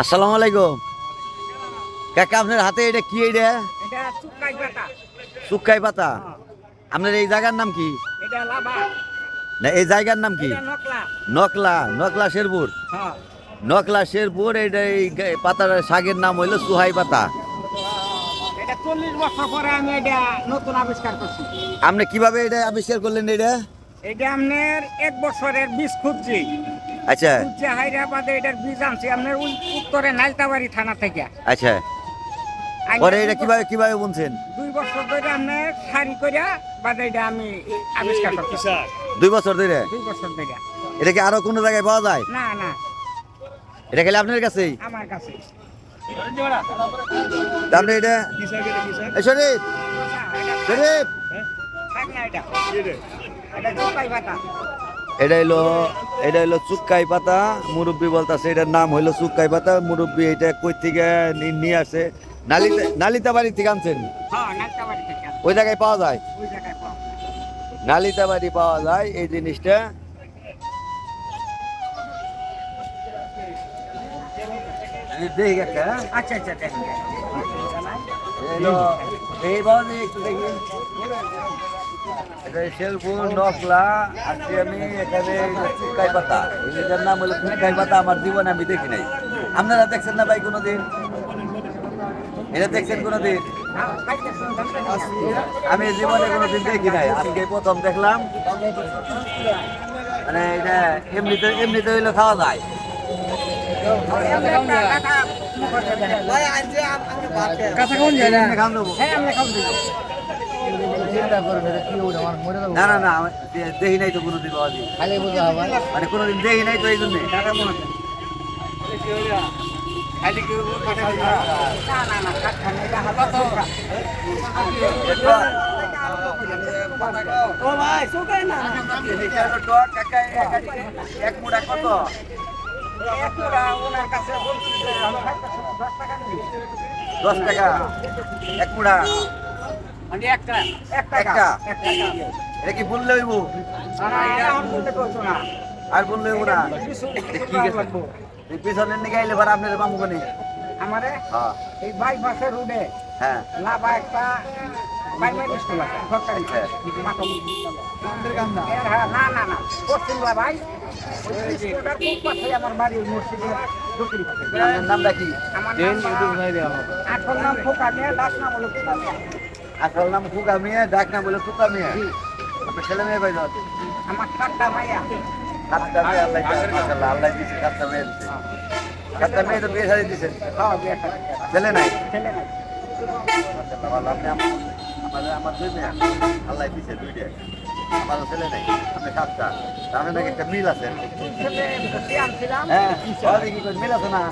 আসসালামু আলাইকুম। কাকা আপনার হাতে এটা কি এটা চুক্কাই পাতা। আপনার এই জায়গার নাম কি? না এই জায়গার নাম কি? নকলা। নকলা শেরপুর। হ্যাঁ। নকলা শেরপুর এটা এই পাতার শাকের নাম হইল সুহাই পাতা। চল্লিশ বছর পরে আমি এটা নতুন আবিষ্কার করছি। আপনি কীভাবে এটা আবিষ্কার করলেন এটা এটা আপনার এক বছরের বীজ খুঁজছি। আচ্ছা। খুঁজছে হায়দ্রাবাদে এটার বীজ আনছি আপনার উল- উত্তরে নালতাবাড়ি থানা থেকে। আচ্ছা। পরে এটা কীভাবে কীভাবে বুনছেন? দুই বছর ধরে আপনার সারি করিয়া বাদে এটা আমি আবিষ্কার করছি দুই বছর ধরে? দুই বছর ধরে। এটা কি আরও কোনো জায়গায় পাওয়া যায়? না না। এটা খেলে আপনার কাছেই? আমার কাছে আপনি এটা শরীফ! শরীফ! এটা। এটা এটা হইল এটা হইল চুক্কাই পাতা মুরব্বী বলতাছে এটার নাম হইল চুক্কাই পাতা মুরব্বী এটা কই থেকে নি- নিয়ে আসে? নালিতা নালিতা বাড়ি থেকে আনছেন? হ্যাঁ ওই জায়গায় পাওয়া যায়? নালিতা বাড়ি পাওয়া যায় এই জিনিসটা। এই দেখি একটা, হ্যাঁ? আচ্ছা আচ্ছা দেখেন এই হলো, এই পাওয়া যায় একটু আজকে আমি এখানে চুক্কাই পাতা পাতা আমার জীবনে আমি দেখি নাই। আপনারা দেখছেন না ভাই কোনোদিন? এটা দেখছেন কোনোদিন? আমি জীবনে কোনোদিন দেখি নাই। আজকে প্রথম দেখলাম। মানে এটা এমনিতে এমনিতে হইলে খাওয়া যায়। না না না দেখি নাই তো কোনোদিন। মানে কোনোদিন দেখি নাই তো এই জন্যে। না না না খাট খান এটা হালকা তো ও ভাই শুকাই না। এক মুঠা কত? দশ টাকা। এক মানে একটা একটা? এক এটা কি বললে হইব? আর বললে হইব না? কি গেছে? পিছনের দিকে আইলে পরে আপনার কোনে আমারে? হ্যাঁ। এই বাইপাসের রোডে হ্যাঁ। লাভা একটা না না না পশ্চিম লাভাই ওই স্কুলটার খুব পাশে আমার বাড়ি ওই মসজিদের নামটা কি আমার নাম আসল নাম ফোকা মিয়া দাস নাম হলো ফোকা মিয়া আসল নাম ফুকা মিয়া ডাক নাম বলে তুকা মিয়া আপনার ছেলে মেয়ে ভাই যাচ্ছে আমার ঠান্ডা মাইয়া সাতটা মেয়ে আল্লাহ দিছে, আল্লাহ দিছে। সাতটা মেয়ে দিছে সাতটা মেয়ে তো বিয়ে শাড়ি দিছেন বিয়ে করে। ছেলে নাই ছেলে নাই আপনি আমার আমাদের আমার দুই মেয়ে আল্লাহ দিছে দুইটা আমারও ছেলে নাই আপনি সাতটা তাহলে নাকি একটা মিল আছে। হ্যাঁ কি করে মিল আছে না?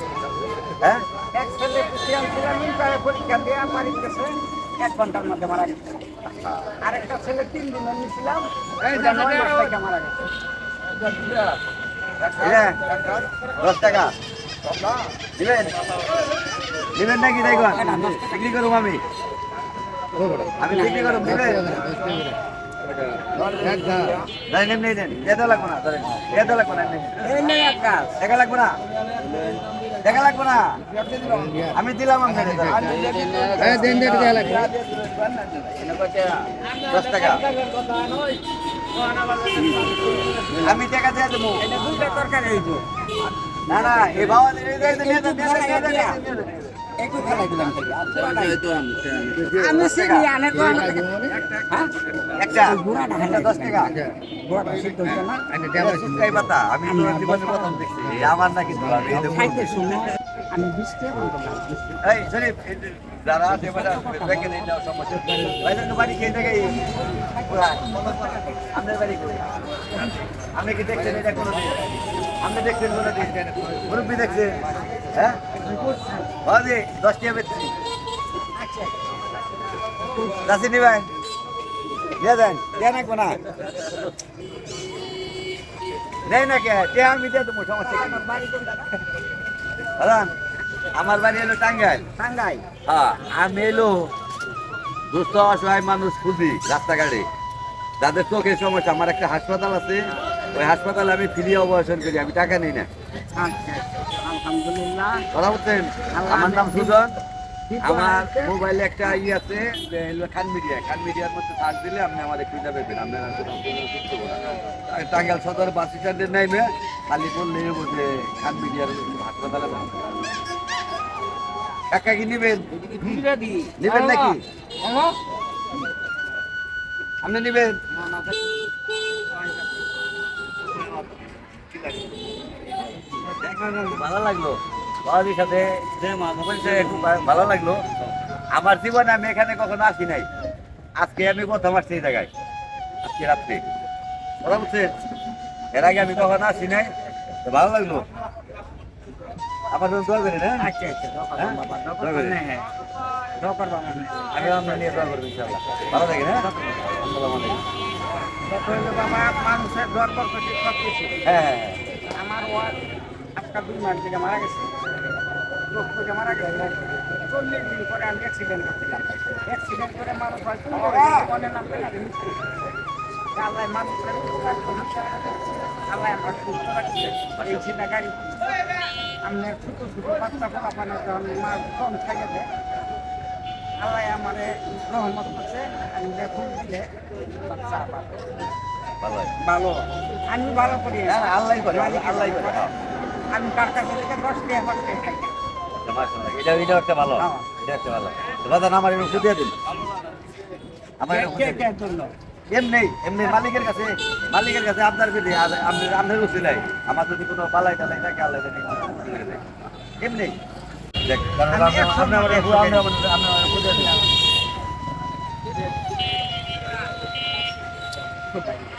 হ্যাঁ? এক ছেলে খুশি আনছিলাম পরীক্ষা দিয়ে বাড়ি গেছে। এক ঘণ্টার মধ্যে মারা গেছে। আরেকটা ছেলে তিন দিন নিয়েছিলাম। ওটা নয় মাস থেকে মারা গেছে। হ্যাঁ দশ টাকা। দিবেন? দিবেন নাকি? দেখুন। বিক্রি করুম আমি। আমি বিক্রি দেন লাগবো না ধরেন। লাগবো দেখা লাগবো না? দেখা লাগবো না? আমি দিলাম আপনাকে দশ টাকা আমি টাকা দিয়ে দেবো। এটা দুইটা তরকারি হইতো আমি চিনি আনে তো হ্যাঁ? একটা। একটা দশ টাকা। বড়টা সিদ্ধ হইতো না? আমি তো জীবনে প্রথম দেখছি। আমার নাকি আপনি কি দেখছেন? এটা কোনো আপনি দেখছেন কোনো মুরব্বী দেখছেন হ্যাঁ? দশ টাকা বেচছি রাশি নিবেন? দিয়ে দেন। দিয়ে রাখব না নেই না কে? আমি দিয়ে দেবো, সমস্যা দাদা আমার বাড়ি হলো টাঙ্গাইল। টাঙ্গাই হ্যাঁ। আমি এলো দুস্থ অসহায় মানুষ খুঁজি রাস্তাঘাটে। যাদের চোখের সমস্যা আমার একটা হাসপাতাল আছে। ওই হাসপাতালে আমি ফ্রি অপারেশন করি আমি টাকা নিই না। আচ্ছা আলহামদুলিল্লাহ। কথা বলছেন? আমার নাম সুজন। আমার মোবাইলে একটা ই আছে যে খান মিডিয়া খান মিডিয়ার মধ্যে সার্চ দিলে আপনি খুঁজে পেবেন আপনার টাঙ্গাল সদর বাস স্ট্যান্ডের নাইমে খালি বললে খান মিডিয়ার হাসপাতালে কাকা কি নিবেন? নিবেন নাকি? আপনি নিবেন? ভালো লাগল। বাবাজির সাথে একটু ভালো লাগল। আমার জীবনে আমি এখানে কখনো আসি নাই। আজকে আমি প্রথম আসছি এই জায়গায় আজকে রাত্রে। কথা বুঝছেন এর আগে আমি কখনো আসি নাই। ভালো লাগল। আমার জন্য দোয়া করি না? আচ্ছা আচ্ছা দোয়া হ্যাঁ? করি। দোয়া আপনি আমি আপনার নিয়ে দোয়া করব ইনশাল্লাহ ভালো থাকে হ্যাঁ? আসসালামু আলাইকুম। বাবা মানুষের দরকার করতে সব কিছু হ্যাঁ হ্যাঁ হ্যাঁ। আমার ওয়ার আজকাল দুই মাস থেকে মারা গেছে। রোগ থেকে মারা গেছে। চল্লিশ দিন পরে আমি অ্যাক্সিডেন্ট করছিলাম। অ্যাক্সিডেন্ট করে মানুষ হয় মনে নামবে না মৃত্যু। আল্লাহ মানুষের আল্লাহ আমার সুস্থ রাখছে এই চিন্তা গাড়ি আমি ছোট ছোট বাচ্চা ফলাফানো যখন মা কম থাকে দেয় আল্লাহ আমারে রহমত করছে আমি দেখুন দিলে বাচ্চা ভালো হয়। আমি ভালো করি হ্যাঁ, আল্লাহ- হ্যাঁ। আমি কার কাছে থেকে দশ টাকা পাঁচ টাকা খাই না। মাশাআল্লাহ। এটা এটা একটা ভালো হ্যাঁ। এটা একটা ভালো তো বাজান আমার একটু দিয়ে দিন আমার দিয়ে। জন্য এমনি এমনি মালিকের কাছে মালিকের কাছে আপনার যদি আর- আপনি আপনার উচিলাই আমার যদি কোনো বালাই টালাই থাকে আল্লাহ জানি এমনি। দেখ কারণ আপনি- আমার আমার বুঝে দিন